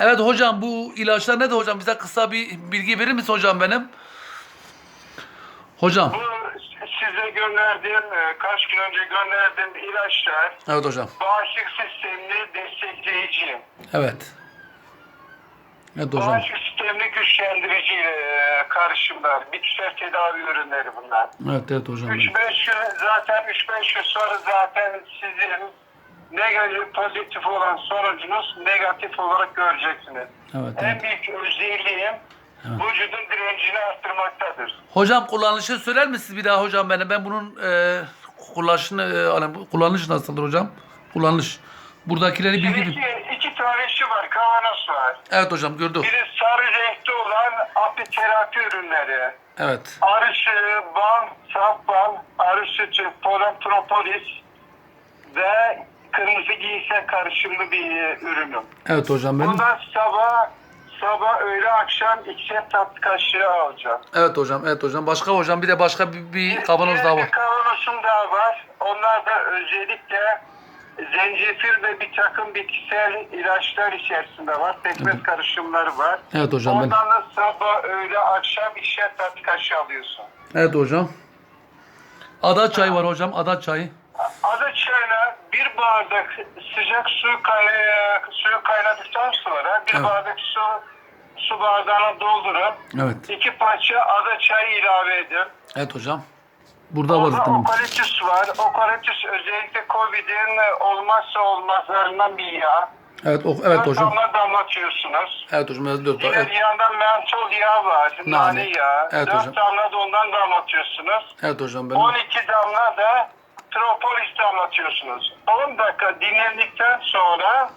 Evet hocam bu ilaçlar nedir hocam? Bize kısa bir bilgi verir misin hocam benim? Hocam. Bu size gönderdiğim, e, kaç gün önce gönderdiğim ilaçlar Evet hocam. bağışıklık sistemini destekleyici, Evet. Evet hocam. bağışıklık sistemini güçlendirici e, karışımlar, bitkisel tedavi ürünleri bunlar. Evet evet hocam. 3-5 gün zaten 3-5 gün sonra zaten sizin negatif pozitif olan sonucunuz negatif olarak göreceksiniz. Evet, En evet. büyük özelliğim vücudun direncini arttırmaktadır. Hocam kullanışı söyler misiniz bir daha hocam benim? Ben bunun e, kullanışını e, hani kullanış nasıldır hocam? Kullanış. Buradakileri bilgi... İki, iki tane şu var, kavanoz var. Evet hocam gördük. Biri sarı renkli olan apiterapi ürünleri. Evet. Arı sütü, bal, saf bal, arı sütü, polen propolis ve kırmızı giysi karışımlı bir e, ürünüm. Evet hocam benim. Bundan sabah sabah öğle akşam ikişer tatlı kaşığı alacağım. Evet hocam evet hocam. Başka hocam bir de başka bir, bir kavanoz daha Bir var. kavanozum daha var. Onlar da özellikle zencefil ve bir takım bitkisel ilaçlar içerisinde var. Pekmez karışımları var. Evet hocam benim. Ondan da sabah, öğle, akşam ikişer tatlı kaşığı alıyorsun. Evet hocam. Ada çayı var hocam. Ada çayı. Ada çayına bir bardak sıcak su kay- suyu kaynadıktan sonra bir Evet. bardak su su bardağına doldurun. Evet. İki parça ada çayı ilave edin. Evet hocam. Burada var Orada zaten. okaliptüs var. Okaliptüs özellikle Covid'in olmazsa olmazlarından bir yağ. Evet o, evet Dört hocam. damla damlatıyorsunuz. Evet hocam. Evet, dört, Yine evet. bir yandan mentol yağı var. Nane. Nane yağı. Evet Dört hocam. damla da ondan damlatıyorsunuz. Evet hocam benim. 12 damla da propolis damlatıyorsunuz. 10 dakika dinlendikten sonra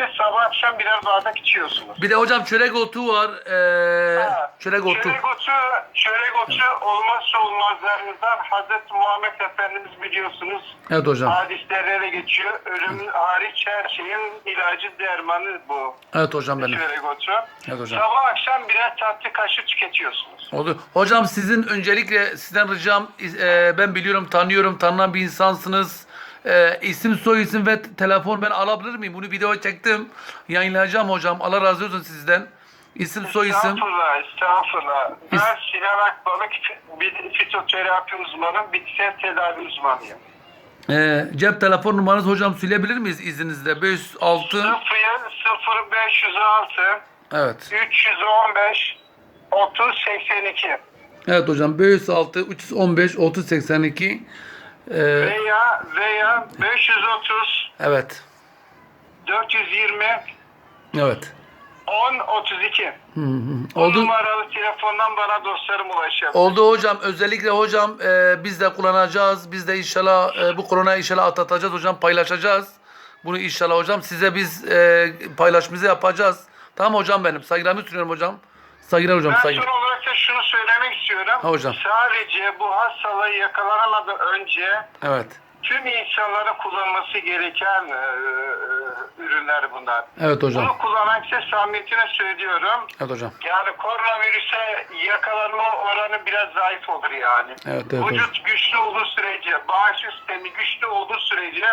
afiyetle sabah akşam birer bardak içiyorsunuz. Bir de hocam çörek otu var. Ee, Ha, çörek otu. Çörek otu, çörek otu olmazsa olmazlarınızdan Hazreti Muhammed Efendimiz biliyorsunuz. Evet hocam. Hadislerde de geçiyor. Ölüm hariç her şeyin ilacı dermanı bu. Evet hocam benim. Çörek otu. Evet hocam. Sabah akşam birer tatlı kaşık tüketiyorsunuz. Oldu. Hocam sizin öncelikle sizden ricam e, ben biliyorum tanıyorum tanınan bir insansınız. E, isim soy isim ve telefon ben alabilir miyim? Bunu video çektim. Yayınlayacağım hocam. Allah razı olsun sizden. İsim soy isim. Estağfurullah, estağfurullah. Ben Sinan Akbalık, bir fitoterapi uzmanı, bitkisel tedavi uzmanıyım. E, cep telefon numaranızı hocam söyleyebilir miyiz izninizle? 506 0 0506 Evet. 315 30 82 Evet hocam 506 315 30 82 e, veya veya 530 Evet. 420 Evet. 10 32 Hı hı. Bu Oldu. numaralı telefondan bana dostlarım ulaşabilir. Oldu hocam. Özellikle hocam e, biz de kullanacağız. Biz de inşallah e, bu koronayı inşallah atlatacağız hocam. Paylaşacağız. Bunu inşallah hocam. Size biz e, paylaşımızı yapacağız. Tamam hocam benim. Saygılarımı sunuyorum hocam. Saygılar hocam. Ben Saygılar. son olarak da şunu söylemek istiyorum. Ha hocam. Sadece bu hastalığı yakalanamadan önce Evet. tüm insanların kullanması gereken e, e, ürünler bunlar. Evet hocam. Bunu kullanan kişi samimiyetine söylüyorum. Evet hocam. Yani koronavirüse yakalanma oranı biraz zayıf olur yani. Evet, evet, Vücut güçlü olduğu sürece, bağışıklık sistemi güçlü olduğu sürece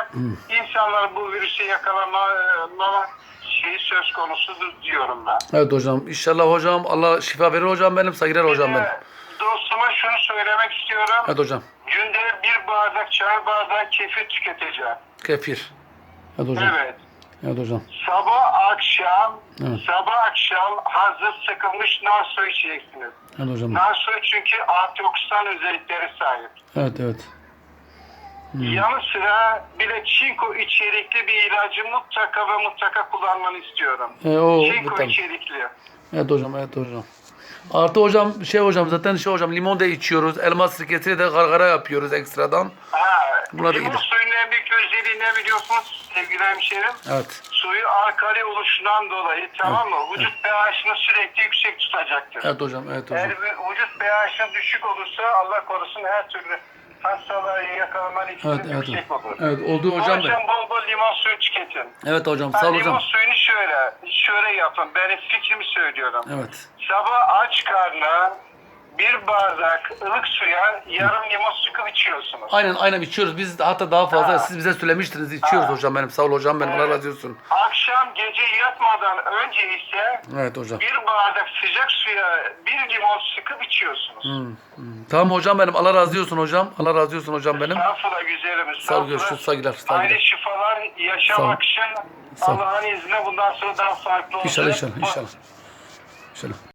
insanlar bu virüse yakalanma e, şeyi söz konusudur diyorum ben. Evet hocam. İnşallah hocam Allah şifa verir hocam benim. Saygılar hocam benim. Söylemek istiyorum. Evet hocam. Günde bir bardak çay bardağı kefir tüketeceğim. Kefir. Evet hocam. Evet. Evet hocam. Sabah akşam, Evet. sabah akşam hazır sıkılmış nar suyu içeceksiniz. Evet hocam. Nar suyu çünkü antioksidan özellikleri sahip. Evet evet. Yanı sıra bir de çinko içerikli bir ilacı mutlaka ve mutlaka kullanmanı istiyorum. E, o çinko tamam. içerikli. Evet hocam, evet hocam. Artı hocam şey hocam zaten şey hocam limon da içiyoruz. Elma sirkesiyle de gargara yapıyoruz ekstradan. Ha, Buna da limon iyidir. suyunun en büyük özelliği ne biliyorsunuz sevgili hemşerim? Evet. Suyu alkali oluşundan dolayı tamam mı? Vücut pH'ını sürekli yüksek tutacaktır. Evet hocam, evet Eğer hocam. bir vücut pH'ın düşük olursa Allah korusun her türlü hastalığa yakalaman ihtimali Evet, evet. yüksek olur. Evet oldu hocam. bol limon suyu tüketin. Evet hocam, sağ ol limon hocam. suyunu şöyle, şöyle yapın. Benim fikrimi söylüyorum. Evet. Sabah aç karnına bir bardak ılık suya yarım limon sıkıp içiyorsunuz. Aynen aynen içiyoruz. Biz hatta daha fazla Ha. siz bize söylemiştiniz içiyoruz Ha. hocam benim. Sağ ol hocam benim. Allah Evet. razı olsun. Akşam gece yatmadan önce ise Evet hocam. bir bardak sıcak suya bir limon sıkıp içiyorsunuz. Hmm, hmm. Tamam hocam benim. Allah razı olsun hocam. Allah razı olsun hocam benim. Estağfurullah güzelim. Sağ ol estağfurullah. görüşürüz. Saygılar. Saygılar. Aile şifalar yaşamak için. Allah'ın izniyle bundan sonra daha farklı olacak. İnşallah inşallah inşallah. İnşallah.